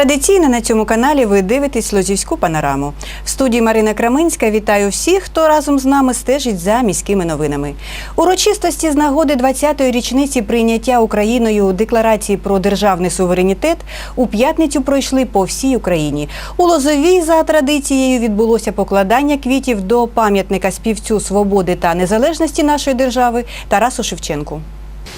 Традиційно на цьому каналі ви дивитесь Лозівську панораму. В студії Марина Краминська вітаю всіх, хто разом з нами стежить за міськими новинами. Урочистості з нагоди 20-ї річниці прийняття Україною декларації про державний суверенітет у п'ятницю пройшли по всій Україні. У Лозовій за традицією відбулося покладання квітів до пам'ятника співцю свободи та незалежності нашої держави Тарасу Шевченку.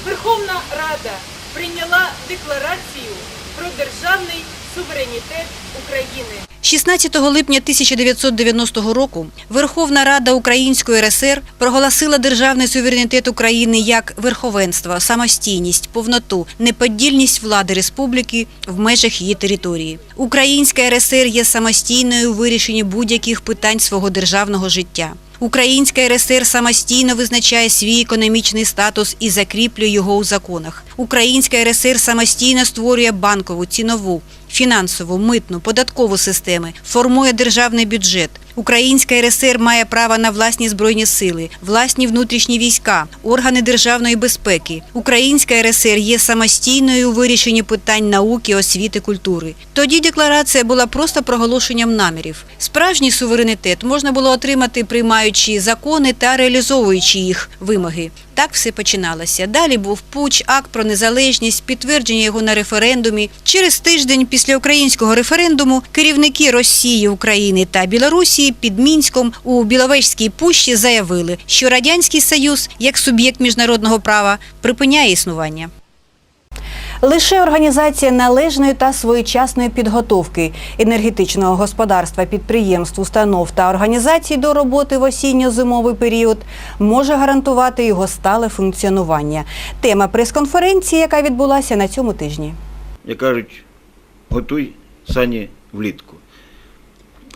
Верховна Рада прийняла декларацію про державний суверенітет України. 16 липня 1990 року Верховна Рада Української РСР проголосила державний суверенітет України як верховенство, самостійність, повноту, неподільність влади республіки в межах її території. Українська РСР є самостійною у вирішенні будь-яких питань свого державного життя. Українська РСР самостійно визначає свій економічний статус і закріплює його у законах. Українська РСР самостійно створює банкову, цінову, фінансову, митну, податкову системи, формує державний бюджет. Українська РСР має право на власні збройні сили, власні внутрішні війська, органи державної безпеки. Українська РСР є самостійною у вирішенні питань науки, освіти, культури. Тоді декларація була просто проголошенням намірів. Справжній суверенітет можна було отримати, приймаючи закони та реалізовуючи їх вимоги. Так все починалося. Далі був пуч, акт про незалежність, підтвердження його на референдумі. Через тиждень після українського референдуму керівники Росії, України та Білорусі під Мінськом у Біловежській пущі заявили, що Радянський Союз, як суб'єкт міжнародного права, припиняє існування. Лише організація належної та своєчасної підготовки енергетичного господарства, підприємств, установ та організацій до роботи в осінньо-зимовий період може гарантувати його стале функціонування. Тема прес-конференції, яка відбулася на цьому тижні. як кажуть, готуй сані влітку.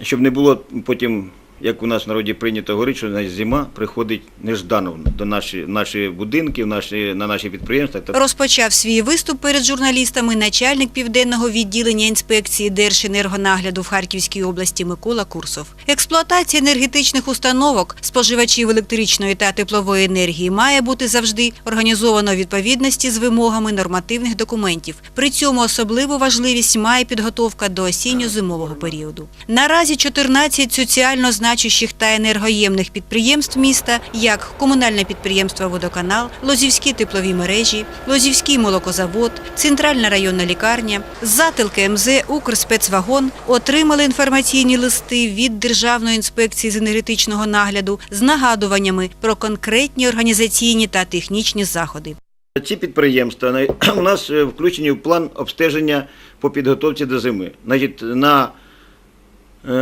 Щоб не було потім, як у нас в народі прийнято говорити, що зима приходить неждано до наші, наші будинки, наші, на наші підприємства. Розпочав свій виступ перед журналістами начальник південного відділення інспекції Держенергонагляду в Харківській області Микола Курсов. Експлуатація енергетичних установок споживачів електричної та теплової енергії має бути завжди організовано у відповідності з вимогами нормативних документів. При цьому особливу важливість має підготовка до осінньо-зимового періоду. Наразі 14 соціально значущих та енергоємних підприємств міста, як комунальне підприємство «Водоканал», Лозівські теплові мережі, Лозівський молокозавод, Центральна районна лікарня, Затилки МЗ, Укрспецвагон отримали інформаційні листи від Державної інспекції з енергетичного нагляду з нагадуваннями про конкретні організаційні та технічні заходи. Ці підприємства у нас е, включені в план обстеження по підготовці до зими. Значить, на е,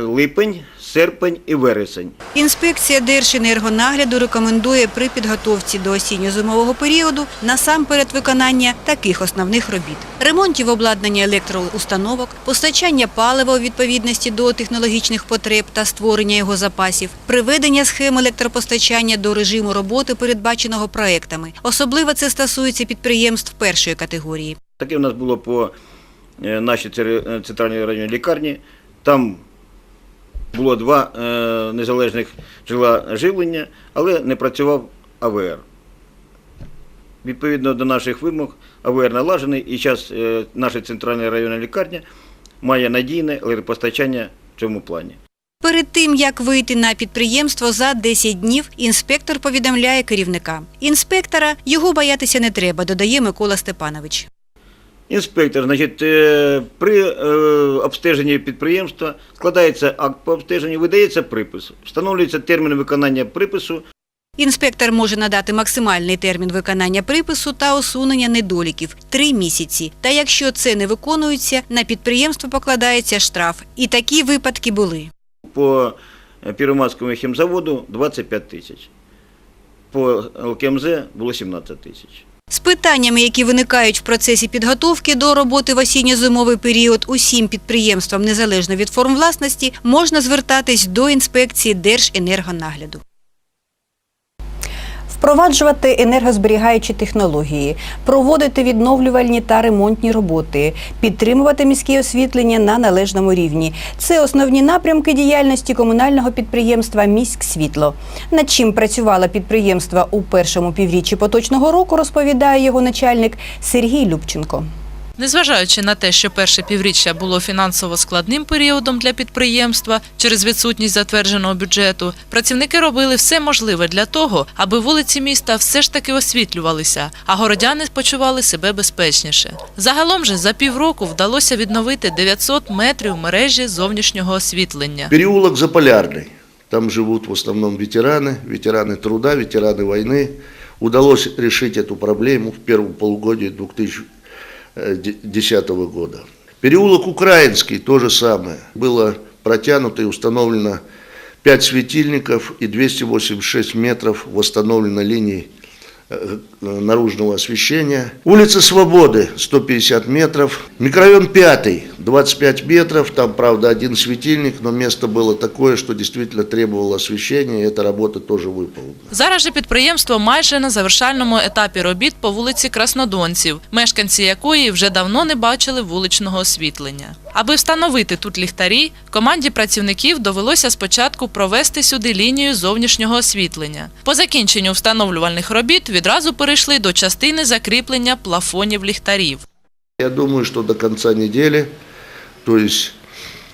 липень, серпень і вересень. Інспекція Держенергонагляду рекомендує при підготовці до осінньо-зимового періоду насамперед виконання таких основних робіт: ремонтів обладнання електроустановок, постачання палива у відповідності до технологічних потреб та створення його запасів, приведення схем електропостачання до режиму роботи, передбаченого проектами. Особливо це стосується підприємств першої категорії. Таке у нас було по е, нашій центральній районній лікарні. Там було два е, незалежних джерела живлення, але не працював АВР. Відповідно до наших вимог, АВР налажений, і зараз е, наша центральна районна лікарня має надійне електропостачання в цьому плані. Перед тим, як вийти на підприємство за 10 днів, інспектор повідомляє керівника. Інспектора його боятися не треба, додає Микола Степанович. Інспектор, значить, е, при е, обстеженні підприємства складається акт по обстеженню, видається припис, встановлюється термін виконання припису, Інспектор може надати максимальний термін виконання припису та усунення недоліків – 3 місяці. Та якщо це не виконується, на підприємство покладається штраф. І такі випадки були. по Первомайському хімзаводу 25 тисяч. По ЛКМЗ було 17 тисяч. З питаннями, які виникають в процесі підготовки до роботи в осінньо-зимовий період усім підприємствам, незалежно від форм власності, можна звертатись до інспекції Держенергонагляду. Впроваджувати енергозберігаючі технології, проводити відновлювальні та ремонтні роботи, підтримувати міське освітлення на належному рівні. Це основні напрямки діяльності комунального підприємства «Міськсвітло». Над чим працювало підприємство у першому півріччі поточного року, розповідає його начальник Сергій Любченко. Незважаючи на те, що перше півріччя було фінансово складним періодом для підприємства через відсутність затвердженого бюджету, працівники робили все можливе для того, аби вулиці міста все ж таки освітлювалися, а городяни почували себе безпечніше. Загалом же за півроку вдалося відновити 900 метрів мережі зовнішнього освітлення. Переулок Заполярный. Там живут в основном ветераны, ветераны труда, ветераны войны. Удалось решить эту проблему в первом полугодии 2010 года. Переулок Украинский, то же самое. Было протянуто и установлено 5 светильников и 286 метров восстановлено линий наружного освещения. Улица Свободы 150 метров. Микрорайон 5 25 метров. Там, правда, один светильник, но место было такое, что действительно требовало освещения. И эта работа тоже выполнена. Зараз же підприємство майже на завершальному етапі робіт по вулиці Краснодонців, мешканці якої вже давно не бачили вуличного освітлення. Аби встановити тут ліхтарі, команді працівників довелося спочатку провести сюди лінію зовнішнього освітлення. По закінченню встановлювальних робіт відразу перейшли до частини закріплення плафонів ліхтарів. Я думаю, что до конца недели, то есть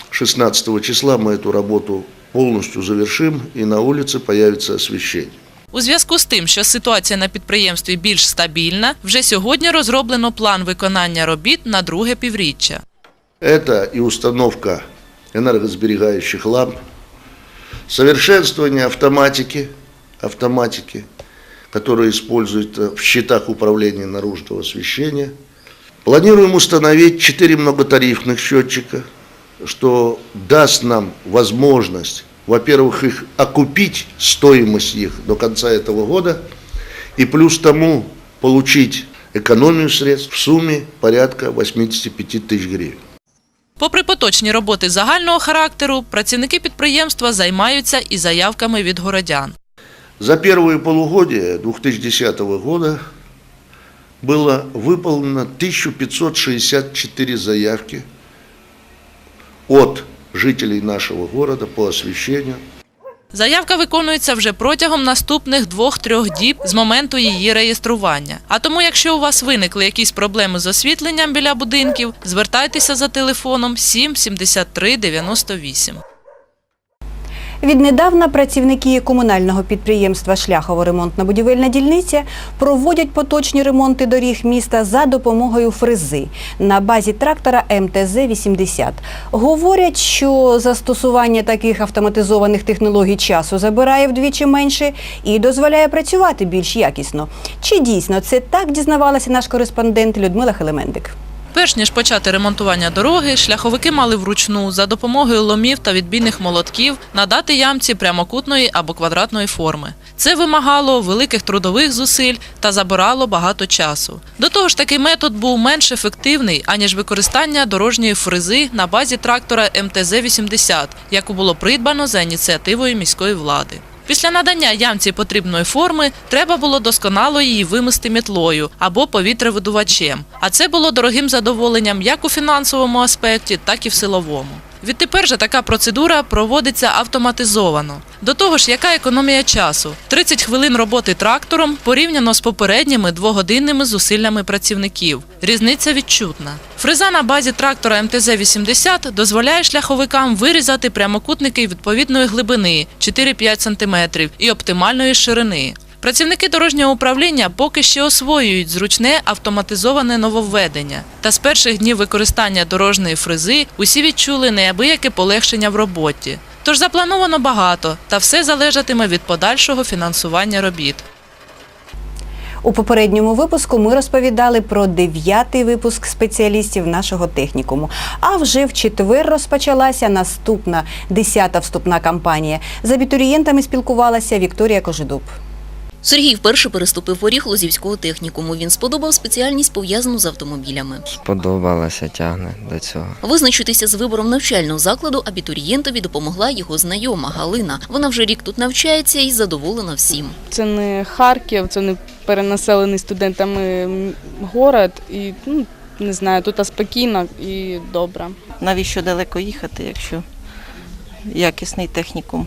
16 числа мы эту работу полностью завершим и на улице появится освещение. У зв'язку з тим, що ситуація на підприємстві більш стабільна, вже сьогодні розроблено план виконання робіт на друге півріччя. Это и установка энергосберегающих ламп, совершенствование автоматики, автоматики, которая используется в щитах управления наружного освещения. Планируем установить 4 многотарифных счетчика, что даст нам возможность, во-первых, их окупить, стоимость их до конца этого года, и плюс тому получить экономию средств в сумме порядка 85 тысяч гривен. Попри поточні роботи загального характеру, працівники підприємства займаються і заявками від городян. За первые полугодия 2010 года было выполнено 1564 заявки от жителей нашего города по освещению. Заявка виконується вже протягом наступних двох-трьох діб з моменту її реєстрування. А тому, якщо у вас виникли якісь проблеми з освітленням біля будинків, звертайтеся за телефоном 7 73 98. Віднедавна працівники комунального підприємства Шляхово-ремонтна будівельна дільниця проводять поточні ремонти доріг міста за допомогою фрези на базі трактора МТЗ-80. Говорять, що застосування таких автоматизованих технологій часу забирає вдвічі менше і дозволяє працювати більш якісно. Чи дійсно це так дізнавалася наш кореспондент Людмила Хелемендик? Перш ніж почати ремонтування дороги, шляховики мали вручну за допомогою ломів та відбійних молотків надати ямці прямокутної або квадратної форми. Це вимагало великих трудових зусиль та забирало багато часу. До того ж, такий метод був менш ефективний аніж використання дорожньої фрези на базі трактора МТЗ-80, яку було придбано за ініціативою міської влади. Після надання ямці потрібної форми треба було досконало її вимести мітлою або повітревидувачем. А це було дорогим задоволенням як у фінансовому аспекті, так і в силовому. Відтепер же така процедура проводиться автоматизовано. До того ж, яка економія часу? 30 хвилин роботи трактором порівняно з попередніми двогодинними зусиллями працівників. Різниця відчутна. Фреза на базі трактора МТЗ-80 дозволяє шляховикам вирізати прямокутники відповідної глибини 4-5 см і оптимальної ширини. Працівники дорожнього управління поки ще освоюють зручне автоматизоване нововведення. Та з перших днів використання дорожньої фрези усі відчули неабияке полегшення в роботі. Тож заплановано багато, та все залежатиме від подальшого фінансування робіт. У попередньому випуску ми розповідали про дев'ятий випуск спеціалістів нашого технікуму. А вже в четвер розпочалася наступна десята вступна кампанія. З абітурієнтами спілкувалася Вікторія Кожедуб. Сергій вперше переступив поріг Лозівського технікуму. Він сподобав спеціальність пов'язану з автомобілями. Сподобалося, тягне до цього. Визначитися з вибором навчального закладу абітурієнтові допомогла його знайома Галина. Вона вже рік тут навчається і задоволена всім. Це не Харків, це не перенаселений студентами город. І ну, не знаю, тут спокійно і добре. навіщо далеко їхати, якщо якісний технікум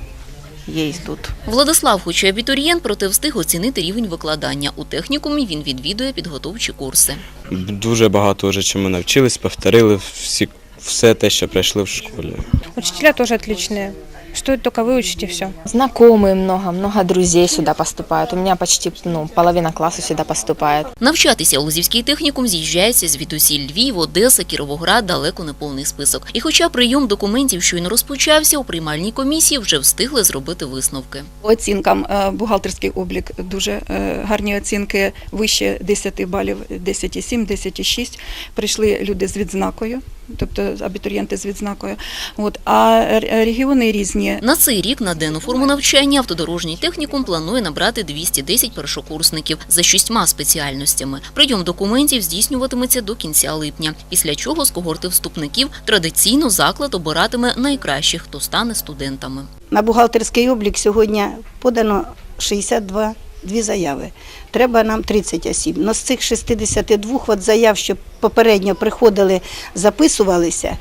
есть тут. Владислав, хоч і абітурієнт, проте встиг оцінити рівень викладання. У технікумі він відвідує підготовчі курси. Дуже багато вже чому навчились, повторили всі, все те, що пройшли в школі. Учителя теж отличные. Стоит только выучить и все. Знакомые много, много друзей сюда поступают. У меня почти ну, половина класса сюда поступает. Навчатися у Лозівський технікум з'їжджається звідусіль Львів, Одеса, Кіровоград, далеко не повний список. І хоча прийом документів щойно розпочався, у приймальній комісії вже встигли зробити висновки. Оцінкам е, бухгалтерський облік дуже е, гарні оцінки вище 10 балів, 10,7, 10,6. Прийшли люди з відзнакою, тобто абітурієнти з відзнакою. От, а регіони різні. На цей рік на денну форму навчання автодорожній технікум планує набрати 210 першокурсників за шістьма спеціальностями. Прийом документів здійснюватиметься до кінця липня, після чого з когорти вступників традиційно заклад обиратиме найкращих, хто стане студентами. На бухгалтерський облік сьогодні подано 62 дві заяви. Треба нам 30 осіб. Но з цих 62 от заяв, що попередньо приходили, записувалися,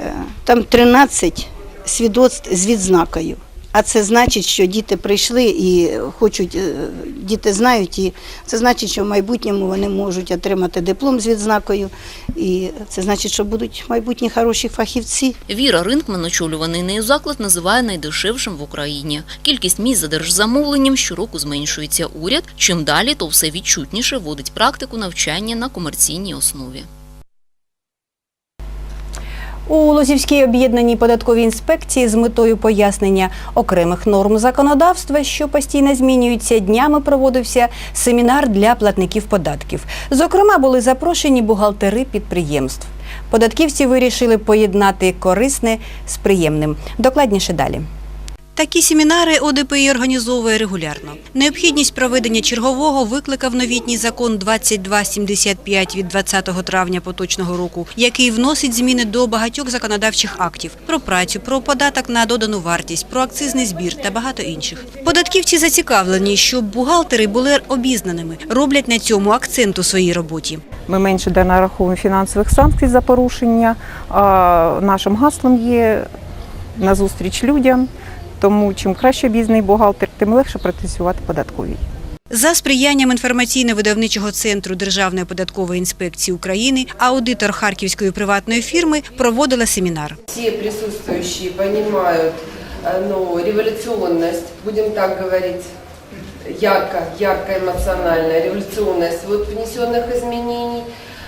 е, там 13 свідоцтв з відзнакою. А це значить, що діти прийшли і хочуть, е, діти знають, і це значить, що в майбутньому вони можуть отримати диплом з відзнакою. І це значить, що будуть майбутні хороші фахівці. Віра Ринкман, очолюваний нею заклад, називає найдешевшим в Україні. Кількість місць за держзамовленням щороку зменшується. Уряд чим далі, то все відчутніше вводить практику навчання на комерційній основі. У Лозівській об'єднаній податковій інспекції з метою пояснення окремих норм законодавства, що постійно змінюються, днями проводився семінар для платників податків. Зокрема, були запрошені бухгалтери підприємств. Податківці вирішили поєднати корисне з приємним. Докладніше далі. Такі семінари ОДПІ організовує регулярно. Необхідність проведення чергового викликав новітній закон 2275 від 20 травня поточного року, який вносить зміни до багатьох законодавчих актів про працю, про податок на додану вартість, про акцизний збір та багато інших. Податківці зацікавлені, щоб бухгалтери були обізнаними, роблять на цьому акцент у своїй роботі. Ми менше де нараховуємо фінансових санкцій за порушення. Нашим гаслом є назустріч людям. Тому чим краще обізнаний бухгалтер, тим легше працювати податковій. За сприянням інформаційно-видавничого центру Державної податкової інспекції України аудитор харківської приватної фірми проводила семінар. Все присутствующие понимают э, ну, революционность, будем так говорить, ярко, ярко эмоциональная революционность вот внесенных изменений.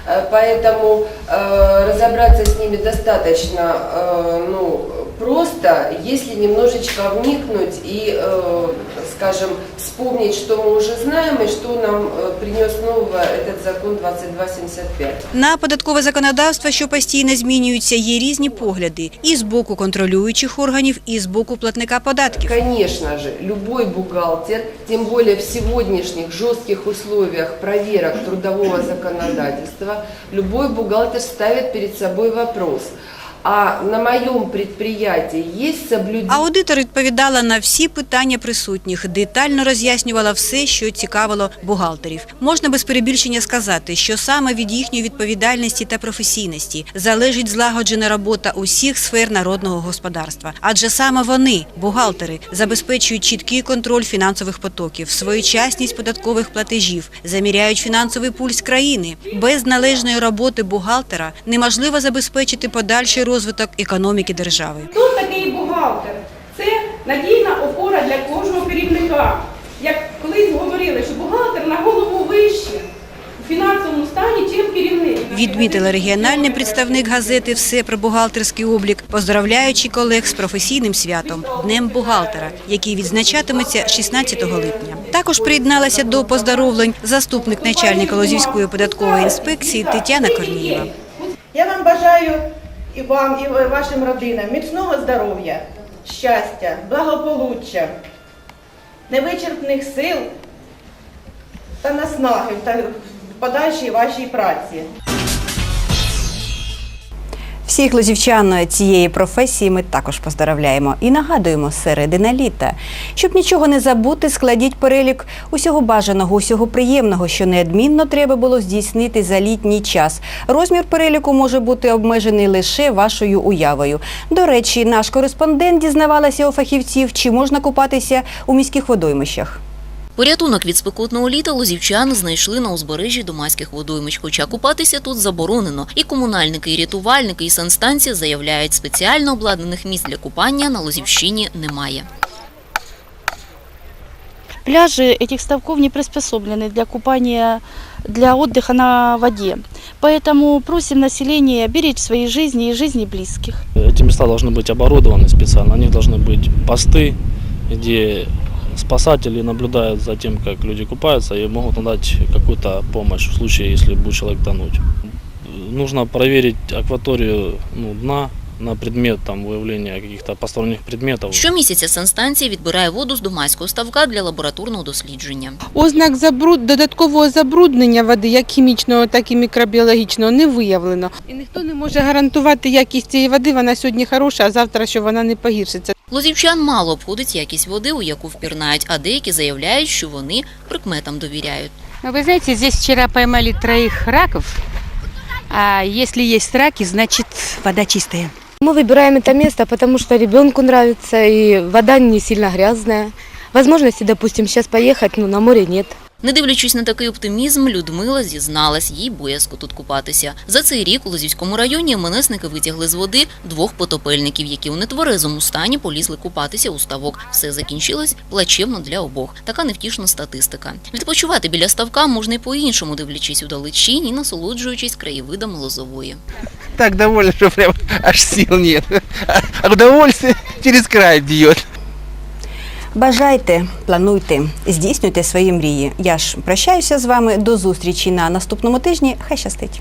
Э, Поэтому э, разобраться с ними достаточно э, ну, просто, если немножечко вникнуть и, э, скажем, вспомнить, что мы уже знаем и что нам э, принес нового этот закон 2275. На податкове законодавство, що постійно змінюється, є різні погляди і з боку контролюючих органів, і з боку платника податків. Конечно же, любой бухгалтер, тем более в сегодняшних жестких условиях проверок трудового законодательства, любой бухгалтер ставит перед собой вопрос, а на моем предприятии есть соблюдение... Аудитор відповідала на всі питання присутніх, детально роз'яснювала все, що цікавило бухгалтерів. Можна без перебільшення сказати, що саме від їхньої відповідальності та професійності залежить злагоджена робота усіх сфер народного господарства. Адже саме вони, бухгалтери, забезпечують чіткий контроль фінансових потоків, своєчасність податкових платежів, заміряють фінансовий пульс країни. Без належної роботи бухгалтера неможливо забезпечити подальший розвиток економіки держави. Хто такий бухгалтер? Це надійна опора для кожного керівника. Як колись говорили, що бухгалтер на голову вище у фінансовому стані, чим керівник. Відмітила регіональний представник газети Все про бухгалтерський облік, поздравляючи колег з професійним святом Днем бухгалтера, який відзначатиметься 16 липня. Також приєдналася до поздоровлень заступник начальника Лозівської податкової інспекції Тетяна Корнієва. Я вам бажаю і вам, і вашим родинам міцного здоров'я, щастя, благополуччя, невичерпних сил та наснаги в подальшій вашій праці. Всіх лозівчан цієї професії ми також поздоровляємо і нагадуємо середина літа. Щоб нічого не забути, складіть перелік усього бажаного, усього приємного, що неодмінно треба було здійснити за літній час. Розмір переліку може бути обмежений лише вашою уявою. До речі, наш кореспондент дізнавалася у фахівців, чи можна купатися у міських водоймищах. Порятунок від спекотного літа лозівчани знайшли на узбережжі домаських водоймищ, хоча купатися тут заборонено. І комунальники, і рятувальники, і санстанція заявляють, спеціально обладнаних місць для купання на Лозівщині немає. Пляжи этих ставков не приспособлены для купания, для отдыха на воде. Поэтому просим население беречь свои жизни и жизни близких. Эти места должны быть оборудованы специально, на них должны быть посты, где спасатели наблюдают за тем, как люди купаются и могут надать какую-то помощь в случае, если будет человек тонуть. Нужно проверить акваторию ну, дна на предмет там, выявления каких-то посторонних предметов. Щомісяця санстанція відбирає воду з домаського ставка для лабораторного дослідження. Ознак забруд... додаткового забруднення води, як хімічного, так і мікробіологічного, не виявлено. І ніхто не може гарантувати якість цієї води. Вона сьогодні хороша, а завтра, що вона не погіршиться. Лозівчан мало обходить якість води, у яку впірнають, а деякі заявляють, що вони прикметам довіряють. Вы знаете, здесь вчера поймали троих раков, а если есть раки, значит вода чистая. Мы выбираем это место, потому что ребенку нравится, и вода не сильно грязная. Возможности, допустим, сейчас поехать, но на море нет. Не дивлячись на такий оптимізм, Людмила зізналась, їй боязко тут купатися. За цей рік у Лозівському районі МНСники витягли з води двох потопельників, які у нетверезому стані полізли купатися у ставок. Все закінчилось плачевно для обох. Така невтішна статистика. Відпочивати біля ставка можна й по-іншому, дивлячись удалечінь і насолоджуючись краєвидом Лозової. Так довольно, что прям аж сил нет. А удовольствие через край бьет. Бажайте, плануйте, здійснюйте свої мрії. Я ж прощаюся з вами до зустрічі на наступному тижні. Хай щастить!